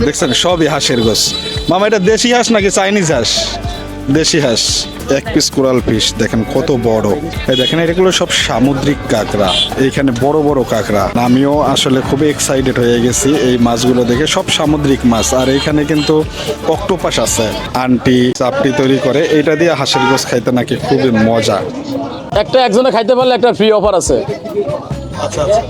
দেখছেন, সবই হাঁসের গোস মামা, এটা দেশি হাঁস নাকি চাইনিজ হাঁস? দেশি হাঁস। এক পিস কোরাল ফিশ দেখেন কত বড়। দেখেন এগুলো সব সামুদ্রিক কাঁকড়া। এইখানে বড় বড় কাঁকড়া। আমিও আসলে খুবই এক্সাইটেড হয়ে গেছি এই মাছগুলো দেখে। সব সামুদ্রিক মাছ। আর এইখানে কিন্তু অক্টোপাস আছে। আন্টি, চাপটি তৈরি করে। এটা দিয়ে হাঁসের গোস খাইতে নাকি খুবই মজা। একটা একজনে খাইতে পারলে একটা ফ্রি অফার আছে। আচ্ছা আচ্ছা।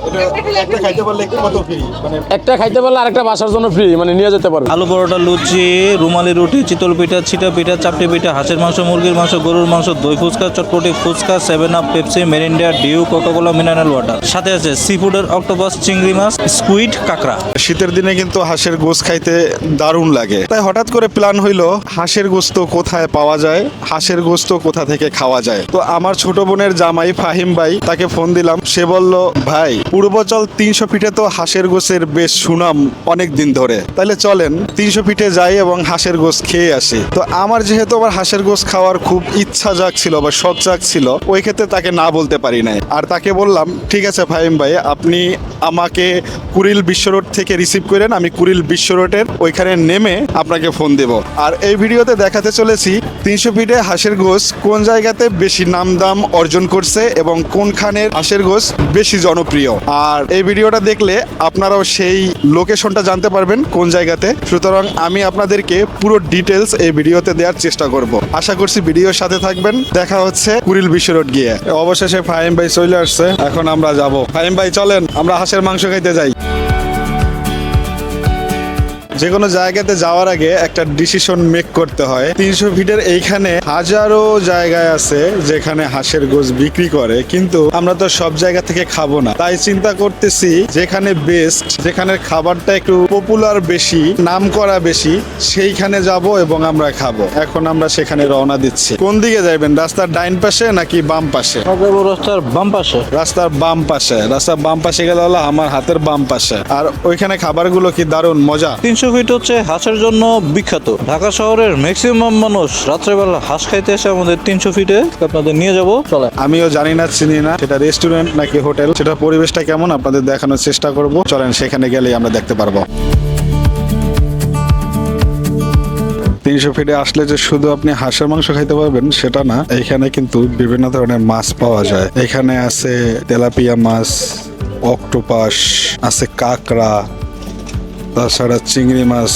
একটা খাইতে পারলে কত ফ্রি মানে একটা খাইতে পারলে আরেকটা বাসার জন্য ফ্রি মানে নিয়ে যেতে পারবে। আলু পরোটা লুচি রুমালি রুটি চিতল পিঠা ছিটা পিঠা চাপটি পিঠা হাঁসের মাংস মুরগির মাংস গরুর মাংস দই fuchka chotpoti fuchka seven up Pepsi Mirinda Dew Coca Cola mineral water সাথে আছে সি ফুডের অক্টোপাস চিংড়ি মাছ স্কুইড কাঁকড়া। শীতের দিনে কিন্তু হাঁসের গোস খাইতে দারুণ লাগে। তাই হঠাৎ করে প্ল্যান হইল হাঁসের গোস্ত কোথায় পাওয়া যায় হাঁসের গোস্ত কোথা থেকে খাওয়া যায়? তো আমার ছোট বোনের জামাই ফাহিম ভাই তাকে ফোন দিলাম। সে বলল ভাই পূর্বচল তিনশো ফিটে তো হাঁসের গোসের বেশ সুনাম অনেক দিন ধরে। তাহলে চলেন, তিনশো ফিটে যাই এবং হাঁসের গোস খেয়ে আসি। তো আমার যেহেতু আমার হাঁসের গোস খাওয়ার খুব ইচ্ছা জাগছিল বা শখ জাগছিল, ওই ক্ষেত্রে তাকে না বলতে পারি নাই। আর তাকে বললাম, ঠিক আছে ফাহিম ভাই, আপনি আমাকে কুড়িল বিশ্ব রোড থেকে রিসিভ করেন, আমি কুড়িল বিশ্ব রোডের ওইখানে নেমে আপনাকে ফোন দেব। আর এই ভিডিওতে দেখাতে চলেছি, তিনশো ফিটে হাঁসের গোস কোন জায়গাতে বেশি নাম দাম অর্জন করছে এবং কোনখানের হাঁসের গোস বেশি জনপ্রিয়। আর এই ভিডিওটা দেখলে আপনারাও সেই লোকেশনটা জানতে পারবেন কোন জায়গাতে। সুতরাং আমি আপনাদেরকে পুরো ডিটেলস এই ভিডিওতে দেওয়ার চেষ্টা করব। আশা করছি ভিডিওর সাথে থাকবেন। দেখা হচ্ছে কুড়িল বিশ্ব রোড গিয়ে। অবশেষে ফাহিম ভাই চলে আসছে। এখন আমরা যাব। ফাহিম ভাই, চলেন, আমরা হাঁসের মাংস খাইতে যাই। যে কোনো জায়গাতে যাওয়ার আগে একটা ডিসিশন মেক করতে হয়। তিনশো ফিটের এইখানে হাজারো জায়গায় আছে যেখানে হাঁসের গোস বিক্রি করে কিন্তু আমরা তো সব জায়গা থেকে খাব না। তাই চিন্তা করতেছি যেখানে বেস্ট যেখানে খাবারটা একটু পপুলার বেশি নাম করা বেশি সেইখানে যাব এবং আমরা খাব। এখন আমরা সেখানে রওনা দিচ্ছি। কোন দিকে যাবেন রাস্তার ডাইন পাশে নাকি বাম পাশে? রাস্তার বাম পাশে। রাস্তার বাম পাশে। রাস্তার বাম পাশে গেলে হলো আমার হাতের বাম পাশে। আর ওইখানে খাবারগুলো কি দারুণ মজা? তিনশো ফিট হচ্ছে হাঁসের জন্য বিখ্যাত। ঢাকা শহরের ম্যাক্সিমাম মানুষ রাত্রেবেলা হাঁস খাইতে এসে আমাদের তিনশো ফিটে আপনাদের নিয়ে যাব। চলে আমিও জানি না, চিনি না, সেটা রেস্টুরেন্ট নাকি হোটেল সেটা পরিবেশটা কেমন? আপনাদের দেখানোর চেষ্টা করব। চলেন, সেখানে গেলেই আমরা দেখতে পারব। তিনশো ফিটে আসলে যে শুধু আপনি হাঁসের মাংস খাইতে পারবেন, সেটা না। এখানে কিন্তু বিভিন্ন ধরনের মাছ পাওয়া যায়। এখানে আছে তেলাপিয়া মাছ, অক্টোপাস, আছে কাঁকড়া তাছাড়া চিংড়ি মাছ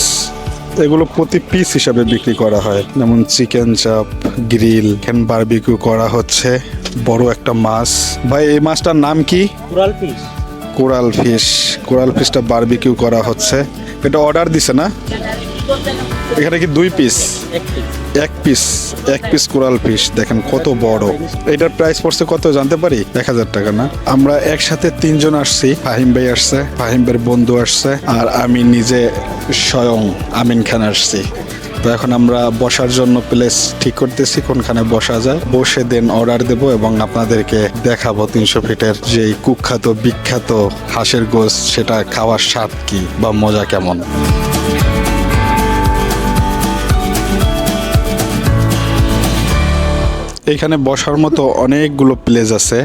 এগুলো প্রতি পিস হিসাবে বিক্রি করা হয়। যেমন চিকেন চাপ গ্রিল এখানে বারবিকিউ করা হচ্ছে। বড় একটা মাছ। ভাই এই মাছটার নাম কি? Coral fish. কোরাল ফিশটা বারবিকিউ করা হচ্ছে। এটা অর্ডার দিছে না? এখানে কি দুই পিস এক পিস এক পিস কোরাল ফিশ দেখেন কত বড়। এটার প্রাইস পড়ছে কত জানতে পারি? এক হাজার টাকা না? আমরা একসাথে তিনজন আসছি ফাহিম ভাই আসছে ফাহিম ভাইয়ের বন্ধু আসছে আর আমি নিজে স্বয়ং আমিন খান আসছি। তো এখন আমরা বসার জন্য প্লেস ঠিক করতেছি কোনখানে বসা যায়। বসে দেন অর্ডার দেব এবং আপনাদেরকে দেখাবো তিনশো ফিটের যে কুখ্যাত বিখ্যাত হাঁসের গোস সেটা খাওয়ার স্বাদ কি বা মজা কেমন। এখানে বসার মতো অনেকগুলো প্লেস আছে।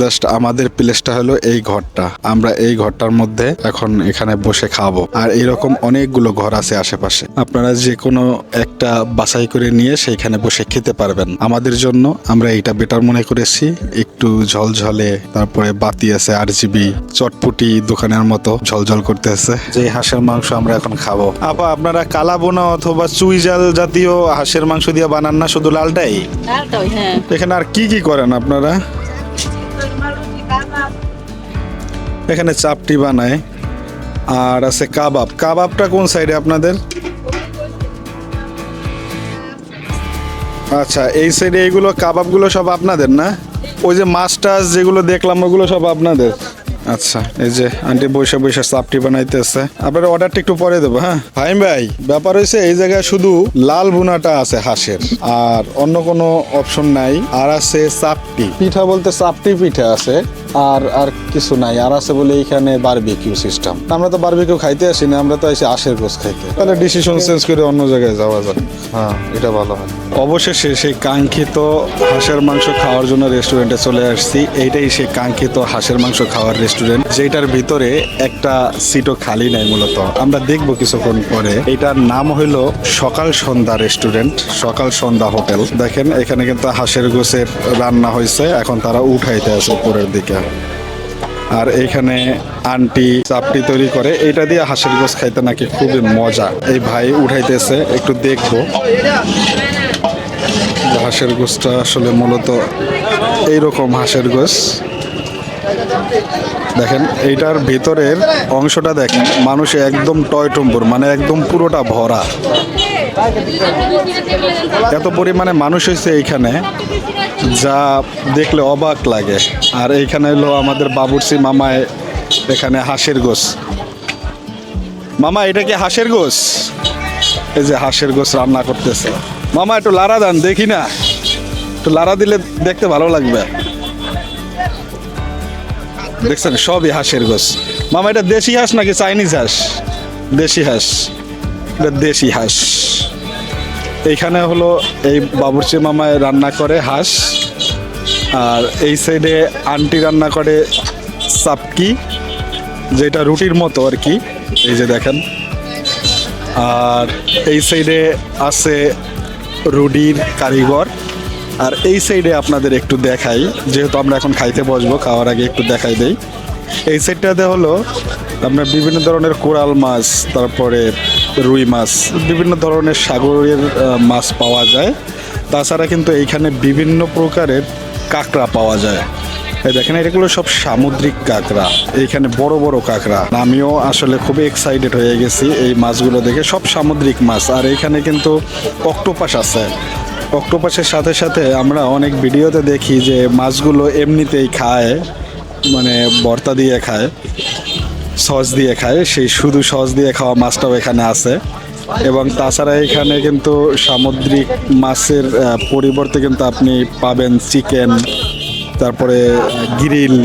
জাস্ট আমাদের প্লেসটা হলো এই ঘরটা। আমরা এই ঘরটার মধ্যে এখন এখানে বসে খাব। আর এরকম অনেকগুলো ঘর আছে আশেপাশে। আপনারা যে কোনো একটা বাছাই করে নিয়ে সেইখানে বসে খেতে পারবেন। আমাদের জন্য আমরা এটা বেটার মনে করেছি। একটু ঝলঝলে তারপরে বাতি আছে আর জিবি চটপুটি দোকানের মতো ঝলঝল করতেছে। যে হাঁসের মাংস আমরা এখন খাব। আপা আপনারা কালা বোনা অথবা চুই জাল জাতীয় হাঁসের মাংস দিয়ে বানান না শুধু লালটাই হ্যাঁ। এখানে আর কি কি করেন আপনারা? এখানে চাপটি বানায়। আর আছে কাবাব। কাবাবটা কোন সাইডে আপনাদের? আচ্ছা এই সাইডে এইগুলো কাবাবগুলো সব আপনাদের না? ওই যে মাছ টাছ যেগুলো দেখলাম, ওগুলো সব আপনাদের? আচ্ছা এই যে আন্টি বৈশা বৈশা চাপটি বানাইতেছে। আপনার অর্ডারটা একটু পরে দেবো হ্যাঁ? ভাইম ভাই, ব্যাপার হয়েছে এই জায়গায় শুধু লাল বুনাটা আছে হাঁসের। আর অন্য কোনো অপশন নাই। আর আছে চাপটি। পিঠা বলতে চাপটি পিঠা আছে। আর আর কিছু নাই। আর আছে বলে এইখানে বারবিকিউ সিস্টেম আমরা তো বারবিকিউ খাইতে আসি না আমরা তো এসে আশের গোস খাইতে। তাহলে ডিসিশন চেঞ্জ করে অন্য জায়গায় যাওয়া যায় হ্যাঁ এটা ভালো হয়। অবশেষে সেই কাঙ্ক্ষিত হাঁসের মাংস খাওয়ার জন্য রেস্টুরেন্টে চলে আসছি। এইটাই সেই কাঙ্ক্ষিত হাঁসের মাংস খাওয়ার রেস্টুরেন্ট যেটার ভিতরে একটা সিটও খালি নাই মূলত। আমরা দেখব কিছুক্ষণ পরে। এটার নাম হইল সকাল সন্ধ্যা রেস্টুরেন্ট সকাল সন্ধ্যা হোটেল দেখেন এখানে কিন্তু হাঁসের গোসের রান্না হয়েছে এখন তারা উঠাইতে আছে উপরের দিকে। আর এখানে আন্টি চাপটি তৈরি করে, এটা দিয়ে হাঁসের গোস খাইতে নাকি খুবই মজা। এই ভাই উঠাইতেছে, একটু দেখব। হাঁসের গোসটা আসলে মূলত এইরকম হাঁসের গোস দেখেন, এইটার ভিতরের অংশটা দেখেন, মানুষ একদম টয়টম্বুর মানে একদম পুরোটা ভরা। এত পরিমাণে মানুষ হয়েছে এইখানে, যা দেখলে অবাক লাগে। আর এইখানে হলো আমাদের বাবুরসি মামায় এখানে হাঁসের গোস মামা, এটা কি হাঁসের গোস এই যে হাঁসের গোস রান্না করতেছে। মামা, একটু লারা দেন, দেখি না। একটু লারা দিলে দেখতে ভালো লাগবে। দেখছেন? সবই হাঁসের গোস মামা, এটা দেশি হাঁস নাকি চাইনিজ হাঁস? দেশি হাঁস। এটা দেশি হাঁস। এইখানে হলো এই বাবুর্চি মামায় রান্না করে হাঁস। আর এই সাইডে আন্টি রান্না করে সাপকি, যেটা রুটির মতো আর কি। এই যে দেখেন। আর এই সাইডে আছে রুডির কারিগর। আর এই সাইডে আপনাদের একটু দেখাই, যেহেতু আমরা এখন খাইতে বসবো, খাওয়ার আগে একটু দেখাই দেই। এই সাইডটাতে হলো আপনার বিভিন্ন ধরনের কোরাল মাছ, তারপরে রুই মাছ, বিভিন্ন ধরনের সাগরের মাছ পাওয়া যায়। তাছাড়া কিন্তু এইখানে বিভিন্ন প্রকারের কাঁকড়া পাওয়া যায়। দেখেন, এগুলো সব সামুদ্রিক কাঁকড়া। এইখানে বড় বড় কাঁকড়া। আমিও আসলে খুবই এক্সাইটেড হয়ে গেছি এই মাছগুলো দেখে। সব সামুদ্রিক মাছ। আর এইখানে কিন্তু অক্টোপাস আছে। অক্টোপাসের সাথে সাথে আমরা অনেক ভিডিওতে দেখি যে মাছগুলো এমনিতেই খায় মানে ভর্তা দিয়ে খায়, সস দিয়ে খায়, সেই শুধু সস দিয়ে খাওয়া মাছটাও এখানে আছে। এবং তাছাড়া এখানে কিন্তু সামুদ্রিক মাছের পরিবর্তে কিন্তু আপনি পাবেন চিকেন তারপরে গ্রিল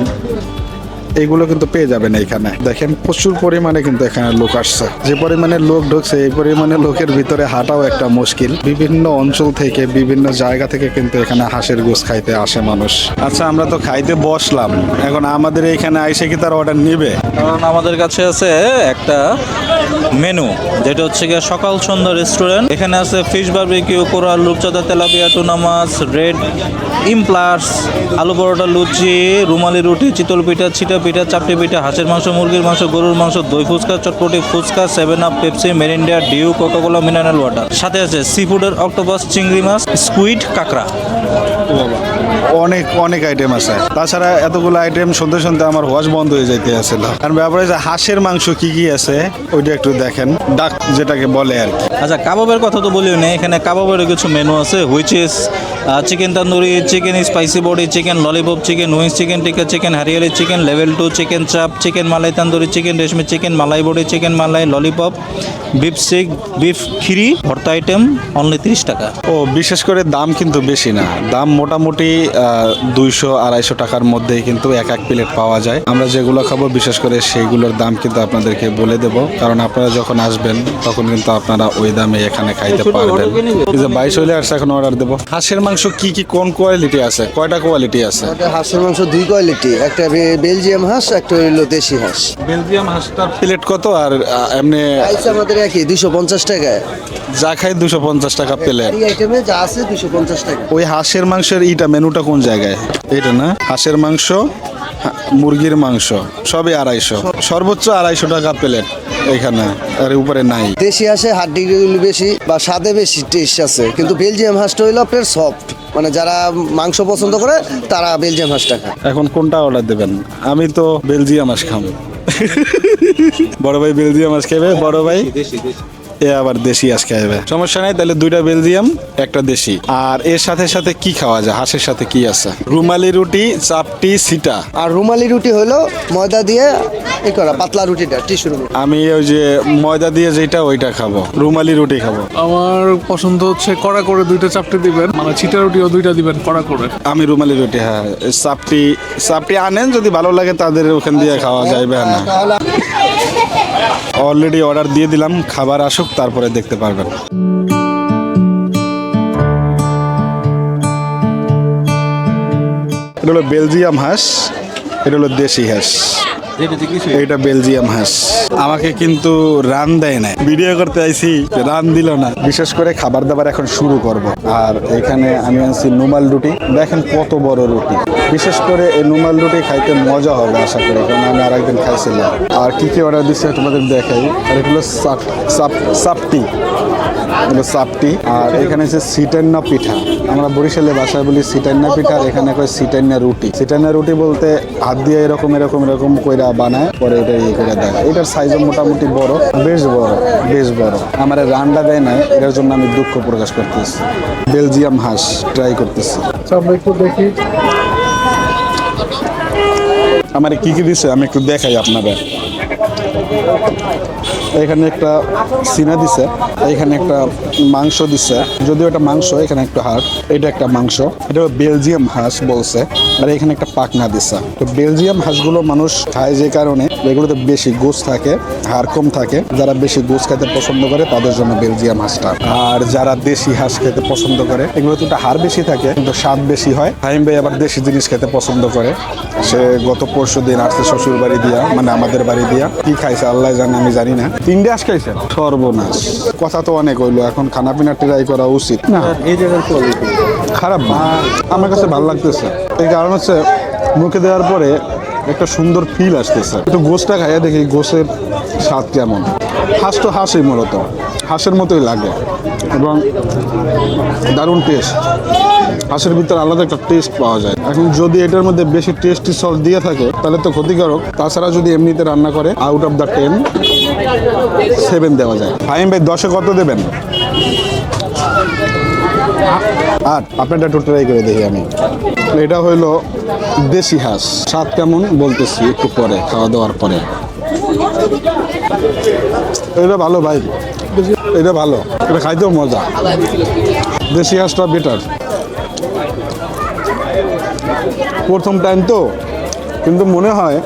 এইগুলো কিন্তু পেয়ে যাবেন এখানে দেখেন, প্রচুর পরিমাণে কিন্তু এখানে লোক আসছে। যে পরিমাণে লোক ঢুকছে, এই পরিমাণে লোকের ভিতরে হাঁটাও একটা মুশকিল। বিভিন্ন অঞ্চল থেকে, বিভিন্ন জায়গা থেকে কিন্তু এখানে হাঁসের গোস খাইতে আসে মানুষ। আচ্ছা আমরা তো খাইতে বসলাম। এখন আমাদের এখানে আইসে কি তার অর্ডার নিবে? কারণ আমাদের কাছে আছে একটা মেনু, যেটা হচ্ছে গিয়ে সকাল সন্ধ্যা রেস্টুরেন্ট এখানে আছে ফিশ বারবিকিউ কোরাল, রূপচাঁদা, তেলাপিয়া টুনা মাছ রেড ইমপ্লাস আলু পরোটা, লুচি, রুমালি রুটি, চিতল পিঠা, ছিটা পিঠা চাপটি পিঠা হাঁসের মাংস মুরগির মাংস গরুর মাংস দই fuchka chotpoti fuchka seven up Pepsi Mirinda Dew Coca Cola mineral water সাথে আছে সি ফুডের অক্টোপাস চিংড়ি মাছ স্কুইড কাঁকড়া। অনেক অনেক আইটেম আছে। তাছাড়া এতগুলো আইটেম শুনতে শুনতে আমার ওয়াজ বন্ধ হয়ে যাইতে আসছিল কারণ ব্যাপারে যে হাঁসের মাংস কি কি আছে ওইটা একটু দেখেন। ডাক যেটাকে বলে আর কি। আচ্ছা কাবাবের কথা তো বলিও না এখানে কাবাবের কিছু মেনু আছে which is chicken tandoori chicken spicy boti chicken lollipop chicken wings chicken tikka chicken hariyali chicken level two chicken chaap chicken malai tandoori chicken reshmi chicken malai boti chicken malai lollipop beef seekh beef khiri bharta item only তিরিশ টাকা। ও বিশেষ করে দাম কিন্তু বেশি না। দাম মোটামুটি দুইশো আড়াইশো টাকার মধ্যেই কিন্তু এক এক প্লেট পাওয়া যায়। আমরা যেগুলো খাব বিশেষ করে সেইগুলোর দাম কিন্তু আপনাদেরকে বলে দেব। কারণ আপনারা যখন আসবেন তখন কিন্তু আপনারা ওই দামে এখানে খাইতে পারবেন। বাইশ হইলে আসছে এখন অর্ডার দেবো। হাঁসের মাংস কি কি কোন কোয়ালিটি আছে? কয়টা কোয়ালিটি আছে? হাঁসের মাংস? দুই কোয়ালিটি একটা বেলজিয়াম হাঁস একটা হইল দেশি হাঁস। বেলজিয়াম হাঁসটার প্লেট কত? আর এমনি প্রাইস আমাদের একই দুশো পঞ্চাশ টাকায়। যা খাই দুশো পঞ্চাশ টাকা প্লেট এই আইটেমে যা আছে দুশো পঞ্চাশ টাকা। ওই হাঁসের মাংসের ইটা মেনুটা কোন জায়গায়? এটা না? হাঁসের মাংস মুরগির মাংস সবই আড়াইশো। সর্বোচ্চ আড়াইশো টাকা প্লেট এখানে আর উপরে নাই। দেশি হাঁসে ডিগ্রি বেশি বা স্বাদে বেশি টেস্ট আছে। কিন্তু বেলজিয়াম হাঁসটা হইল আপনার সফট মানে যারা মাংস পছন্দ করে তারা বেলজিয়াম হাঁসটা খায়। এখন কোনটা অর্ডার দেবেন? আমি তো বেলজিয়াম হাঁস খাব বড় ভাই বেলজিয়াম হাঁস খাবে বড় ভাই? এ আবার দেশি হাঁস খাইবে সমস্যা নেই তাহলে দুইটা বেলজিয়াম একটা দেশি। আর এর সাথে সাথে কি খাওয়া যায়? হাঁসের সাথে কি আছে? রুমালি রুটি চাপটি সিটা। আর রুমালি রুটি হলো ময়দা দিয়ে এই করা পাতলা রুটিটা টিস্যু রুটি। আমি ওই যে ময়দা দিয়ে যেটা ওইটা খাব। রুমালি রুটি খাব। আমার পছন্দ হচ্ছে কড়া করে দুইটা চাপটি দিবেন মানে ছিটা রুটিও দুইটা দিবেন কড়া করে। আমি রুমালি রুটি হ্যাঁ চাপটি চাপটি আনেন যদি ভালো লাগে তাদের ওখান দিয়ে খাওয়া যাইবে না অলরেডি অর্ডার দিয়ে দিলাম, খাবার আসুক, তারপরে দেখতে পারবেন। এটা হলো বেলজিয়াম হাঁস, এটা হলো দেশি হাঁস। এটা বেলজিয়াম হাঁস। আমাকে কিন্তু রান দেয় না ভিডিও করতে আইছি, রান দিল না। বিশেষ করে খাবার দাবার এখন শুরু করব। আর এখানে আমি আনছি নুমাল রুটি। দেখেন কত বড় রুটি। বিশেষ করে এই নুমাল রুটি খাইতে মজা হবে, আশা করি। কারণ আমি আরেকদিন খাইছিলাম। আর কি কি অর্ডার দিচ্ছি তোমাদের দেখাই। আর এগুলো সাপ সাপ সাপটি। এগুলো সাপটি। আর এখানে হচ্ছে সিটান্না পিঠা। আমরা বরিশালে বাসায় বলি সিটান্না পিঠা এখানে কয় সিটান্না রুটি। সিটান্না রুটি বলতে হাত দিয়ে এরকম এরকম এরকম কইরা বানায় পরে এটা ইয়ে করে দেয়। এটার সাইজও মোটামুটি বড় বেশ বড় বেশ বড়। আমার রান্না দেয় না এটার জন্য আমি দুঃখ প্রকাশ করতেছি। বেলজিয়াম হাঁস ট্রাই করতেছি। আমরা একটু দেখি। আমার কি কি দিছে আমি একটু দেখাই আপনাদের। এখানে একটা সিনা দিছে, এখানে একটা মাংস দিছে, যদিও এটা মাংস, এখানে একটা হাড়, এটা একটা মাংস। এটা বেলজিয়াম হাঁস বলছে, আর এখানে একটা পাকনা দিছে। তো বেলজিয়াম হাঁসগুলো মানুষ খায় যে কারণে এগুলোতে বেশি গোস থাকে, হাড় কম থাকে। যারা বেশি গোস খেতে পছন্দ করে, তাদের জন্য বেলজিয়াম হাঁসটা। আর যারা দেশি হাঁস খেতে পছন্দ করে, এগুলোতে একটা হাড় বেশি থাকে, কিন্তু স্বাদ বেশি হয়। হাইম ভাই আবার দেশি জিনিস খেতে পছন্দ করে। সে গত পরশু দিন আসছে শ্বশুর বাড়ি দিয়া মানে আমাদের বাড়ি দিয়া। কি খাইছে আল্লাহ জানে, আমি জানি না। তিনটে আস খাইছে সর্বনাশ। কথা তো অনেক হইল এখন খানা পিনা ট্রাই করা উচিত। না। এই জায়গার কোয়ালিটি খারাপ আমার কাছে ভালো লাগতেছে। এই কারণ হচ্ছে মুখে দেওয়ার পরে একটা সুন্দর ফিল আসতেছে। একটু গোসটা খাইয়া দেখি গোসের স্বাদ কেমন। হাঁস তো হাঁসই মূলত। হাঁসের মতোই লাগে। এবং দারুণ টেস্ট হাঁসের ভিতরে আলাদা একটা টেস্ট পাওয়া যায়। এখন যদি এটার মধ্যে বেশি টেস্টি সস দিয়ে থাকে, তাহলে তো ক্ষতিকারক। তাছাড়া যদি এমনিতে রান্না করে out of the ten seven দেওয়া যায়। ফাইম ভাই, দশে কত দেবেন? আট আপনারটা ট্রাই করে দেখি আমি। এটা হইল দেশি হাঁস। স্বাদ কেমন বলতেছি একটু পরে, খাওয়া দাওয়ার পরে। এটা ভালো ভাই। এটা ভালো। এটা খাইতেও মজা। দেশি হাঁসটা বেটার প্রথম টাইম তো, কিন্তু মনে হয়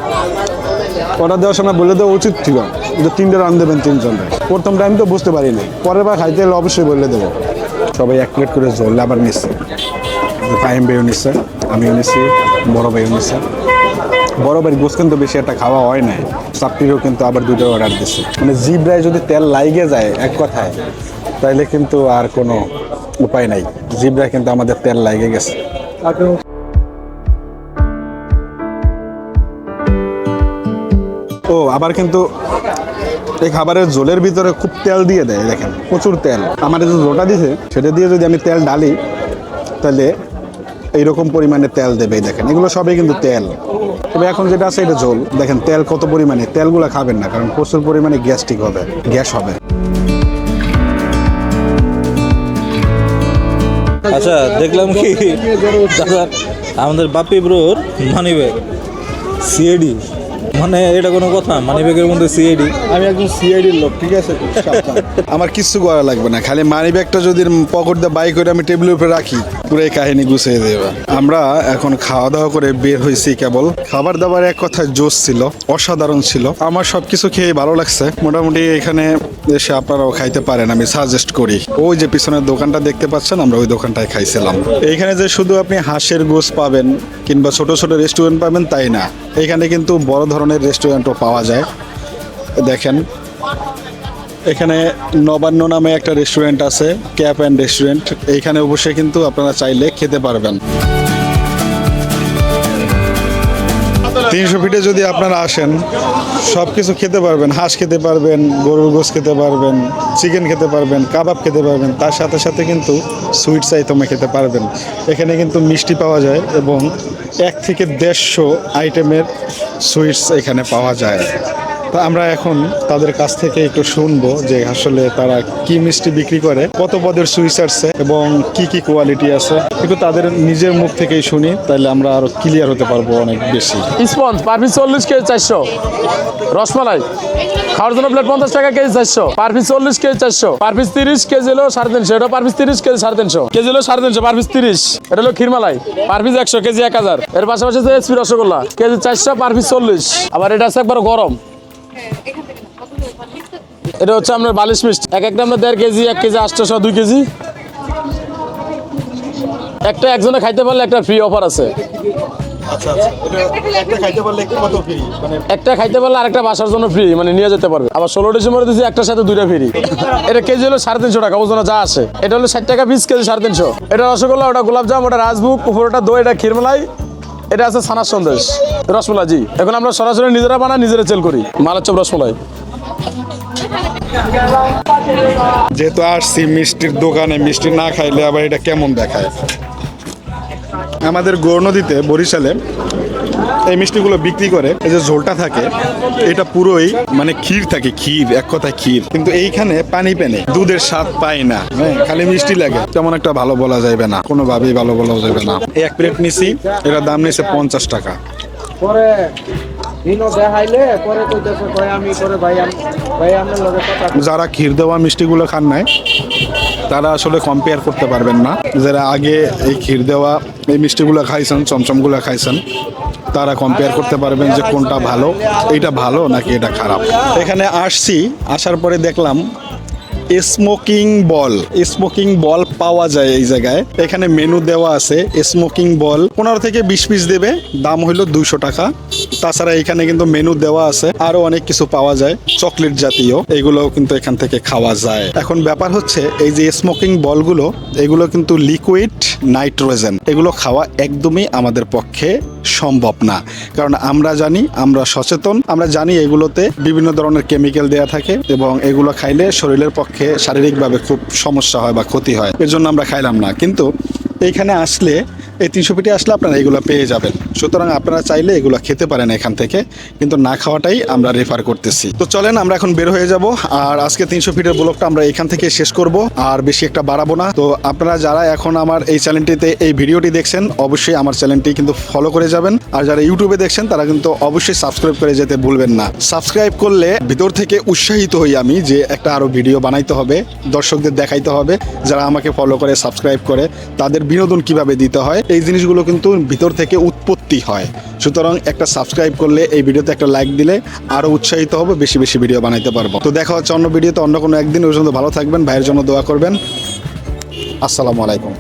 অর্ডার দেওয়ার সময় বলে দেওয়া উচিত ছিল। যে তিনটে রান দেবেন তিনজনে প্রথম টাইম তো বুঝতে পারিনি। পরের বার খাইতে হলে অবশ্যই বলে দেবো। সবাই এক প্লেট করে জল, আবার নিচ্ছে ফাইম ভাইও নিচ্ছে আমিও নিচ্ছি বড় ভাইও নিচ্ছে বড় ভাই গোস কিন্তু বেশি একটা খাওয়া হয় না চাপটিরও কিন্তু আবার দুটো অর্ডার দিচ্ছে মানে জিব্রায় যদি তেল লাইগে যায়, এক কথায়, তাইলে কিন্তু আর কোনো উপায় নাই। জিব্রায় কিন্তু আমাদের তেল লাইগে গেছে। ও, আবার কিন্তু এই খাবারের ঝোলের ভিতরে খুব তেল দিয়ে দেয় দেখেন প্রচুর তেল। আমার যে ঝোলটা দিছে সেটা দিয়ে যদি আমি তেল ডালি তাহলে এইরকম পরিমাণে তেল দেবে এই দেখেন। এগুলো সবই কিন্তু তেল। তবে এখন যেটা আছে এটা ঝোল দেখেন তেল কত পরিমাণে। তেলগুলো খাবেন না কারণ প্রচুর পরিমাণে গ্যাস্ট্রিক হবে গ্যাস হবে। আচ্ছা দেখলাম কি? দাদা আমাদের বাপি ব্রোর মানি ব্যাগ সিএডি। মানে এটা কোনো কথা? মানি ব্যাগের মধ্যে সিএডি আমি একজন সিআইডির লোক ঠিক আছে? আমার কিচ্ছু করা লাগবে না খালি মানি ব্যাগটা যদি পকেট দিয়ে বাই করে আমি টেবিলের উপরে রাখি পুরো এই কাহিনী গুছিয়ে দেবে আমরা এখন খাওয়া দাওয়া করে বের হয়েছি কেবল। খাবার দাবার এক কথায় জোশ ছিল অসাধারণ ছিল। আমার সবকিছু খেয়ে ভালো লাগছে। মোটামুটি এখানে এসে আপনারাও খাইতে পারেন আমি সাজেস্ট করি। ওই যে পিছনের দোকানটা দেখতে পাচ্ছেন আমরা ওই দোকানটায় খাইছিলাম। এইখানে যে শুধু আপনি হাঁসের গোস পাবেন কিংবা ছোট ছোট রেস্টুরেন্ট পাবেন তাই না? এখানে কিন্তু বড় ধরনের রেস্টুরেন্টও পাওয়া যায়। দেখেন, এখানে নবান্ন নামে একটা রেস্টুরেন্ট আছে ক্যাপ অ্যান্ড রেস্টুরেন্ট এইখানে অবশ্যই কিন্তু আপনারা চাইলে খেতে পারবেন। তিনশো ফিটে যদি আপনারা আসেন সব কিছু খেতে পারবেন, হাঁস খেতে পারবেন, গরুর গোস খেতে পারবেন চিকেন খেতে পারবেন, কাবাব খেতে পারবেন, তার সাথে সাথে কিন্তু সুইটস আইটেমে খেতে পারবেন। এখানে কিন্তু মিষ্টি পাওয়া যায় এবং এক থেকে দেড়শো আইটেমের সুইটস এখানে পাওয়া যায়। তো আমরা এখন তাদের কাছ থেকে একটু শুনব যে আসলে তারা কি মিষ্টি বিক্রি করে, কত পদের সুইচ আসছে এবং কি কি কোয়ালিটি আছে। একটু তাদের নিজের মুখ থেকেই শুনি তাহলে আমরা আরও ক্লিয়ার হতে পারব অনেক বেশি। স্পঞ্জ পার পিস চল্লিশ কেজি চারশো। রসমালাই, খাওয়ার জন্য প্লেট পঞ্চাশ টাকা কেজি চারশো। পার পিস চল্লিশ কেজি চারশো। পার পিস তিরিশ কেজি হলো সাড়ে তিনশো। এটা পার পিস তিরিশ কেজি সাড়ে তিনশো। কেজি হলো সাড়ে তিনশো, পার পিস তিরিশ। এটা হলো ক্ষীরমালাই। পার পিস একশো, কেজি এক হাজার। এর পাশাপাশি এসপি রসগোল্লা। কেজি চারশো, পার পিস চল্লিশ। আবার এটা আছে একবার গরম। এটা হচ্ছে আপনার বালিশ মিষ্টি। এক একটা আপনার দেড় কেজি এক কেজি আটশোশো দুই কেজি। একটা একজনে খাইতে পারলে একটা ফ্রি অফার আছে। আচ্ছা আচ্ছা একটা খাইতে পারলে মানে আরেকটা বাসার জন্য ফ্রি মানে নিয়ে যেতে পারবে। আবার ষোলো ডিসেম্বরে দিচ্ছি একটার সাথে দুইটা ফ্রি এটা কেজি হলো সাড়ে তিনশো টাকা ওজনে যা আসে এটা হলো ষাট টাকা পিস কেজি সাড়ে তিনশো। এটা রসগোল্লা ওটা গোলাপজাম ওটা রাজভোগ উপরটা দই এটা ক্ষীরমালাই এটা আছে সানার সন্দেশ। রসমলাই, জি। এখন আমরা সরাসরি নিজেরা বানাই নিজেরা চেল করি। মালের চপ রসমালাই। যেহেতু আসছি, মিষ্টির দোকানে মিষ্টি না খাইলে আবার এটা কেমন দেখায়? আমাদের গৌর নদীতে বরিশালে এই মিষ্টিগুলো বিক্রি করে এই যে ঝোলটা থাকে এটা পুরোই মানে ক্ষীর থাকে ক্ষীর এক কথায় ক্ষীর। কিন্তু এইখানে পানি পেনে দুধের স্বাদ পায় না। হ্যাঁ খালি মিষ্টি লাগে। তেমন একটা ভালো বলা যাবে না কোনোভাবেই ভালো বলা যাবে না। এক প্লেট নিছি এটার দাম নিয়েছে পঞ্চাশ টাকা। পরে দেখাইলে পরে কইতেছে কয় আমি পরে ভাই আমি ভাই আপনার লগে কথা যারা ক্ষীর দেওয়া মিষ্টিগুলো খান নাই তারা আসলে কম্পেয়ার করতে পারবেন না। যারা আগে এই ক্ষীর দেওয়া, এই মিষ্টিগুলো খাইছেন, চমচমগুলো খাইছেন, তারা কম্পেয়ার করতে পারবেন যে কোনটা ভালো, এইটা ভালো নাকি এটা খারাপ। এখানে আসছি, আসার পরে দেখলাম স্মোকিং বল স্মোকিং বল পাওয়া যায় এই জায়গায়। এখানে মেনু দেওয়া আছে স্মোকিং বল পনেরো থেকে বিশ পিস দেবে, দাম হইল দুইশো টাকা। তাছাড়া এখানে কিন্তু মেনু দেওয়া আছে। আরও অনেক কিছু পাওয়া যায়। চকলেট জাতীয়, এগুলোও কিন্তু এখান থেকে খাওয়া যায়। এখন ব্যাপার হচ্ছে, এই যে স্মোকিং বলগুলো, এগুলো কিন্তু লিকুইড নাইট্রোজেন এগুলো খাওয়া একদমই আমাদের পক্ষে সম্ভব না। কারণ আমরা জানি, আমরা সচেতন, আমরা জানি এগুলোতে বিভিন্ন ধরনের কেমিক্যাল দেয়া থাকে এবং এগুলো খাইলে শরীরের পক্ষে শারীরিকভাবে খুব সমস্যা হয় বা ক্ষতি হয়। এর জন্য আমরা খাইলাম না। কিন্তু এইখানে আসলে, এই তিনশো পিঠে আসলে আপনারা এগুলো পেয়ে যাবেন। সুতরাং আপনারা চাইলে এগুলো খেতে পারেন এখান থেকে, কিন্তু না খাওয়াটাই আমরা রেফার করতেছি। তো চলেন আমরা এখন বের হয়ে যাব, আর আজকে তিনশো ফিটের ব্লগটা আমরা এখান থেকে শেষ করব, আর বেশি একটা বাড়াবো না। তো আপনারা যারা এখন আমার এই চ্যানেলটিতে এই ভিডিওটি দেখছেন, অবশ্যই আমার চ্যানেলটি কিন্তু ফলো করে যাবেন, আর যারা ইউটিউবে দেখছেন, তারা কিন্তু অবশ্যই সাবস্ক্রাইব করে যেতে ভুলবেন না। সাবস্ক্রাইব করলে ভিতর থেকে উৎসাহিত হই আমি যে একটা আরও ভিডিও বানাইতে হবে, দর্শকদের দেখাইতে হবে, যারা আমাকে ফলো করে সাবস্ক্রাইব করে, তাদের বিনোদন কীভাবে দিতে হয়, এই জিনিসগুলো কিন্তু ভিতর থেকে উৎপত্তি হয়। সুতরাং একটা সাবস্ক্রাইব করলে এই ভিডিওতে একটা লাইক দিলে আরও উৎসাহিত হবে, বেশি বেশি ভিডিও বানাইতে পারব। তো দেখা হচ্ছে অন্য ভিডিওতে অন্য কোনো একদিন। ওই জন্য ভালো থাকবেন, ভাইয়ের জন্য দোয়া করবেন। আসসালামু আলাইকুম।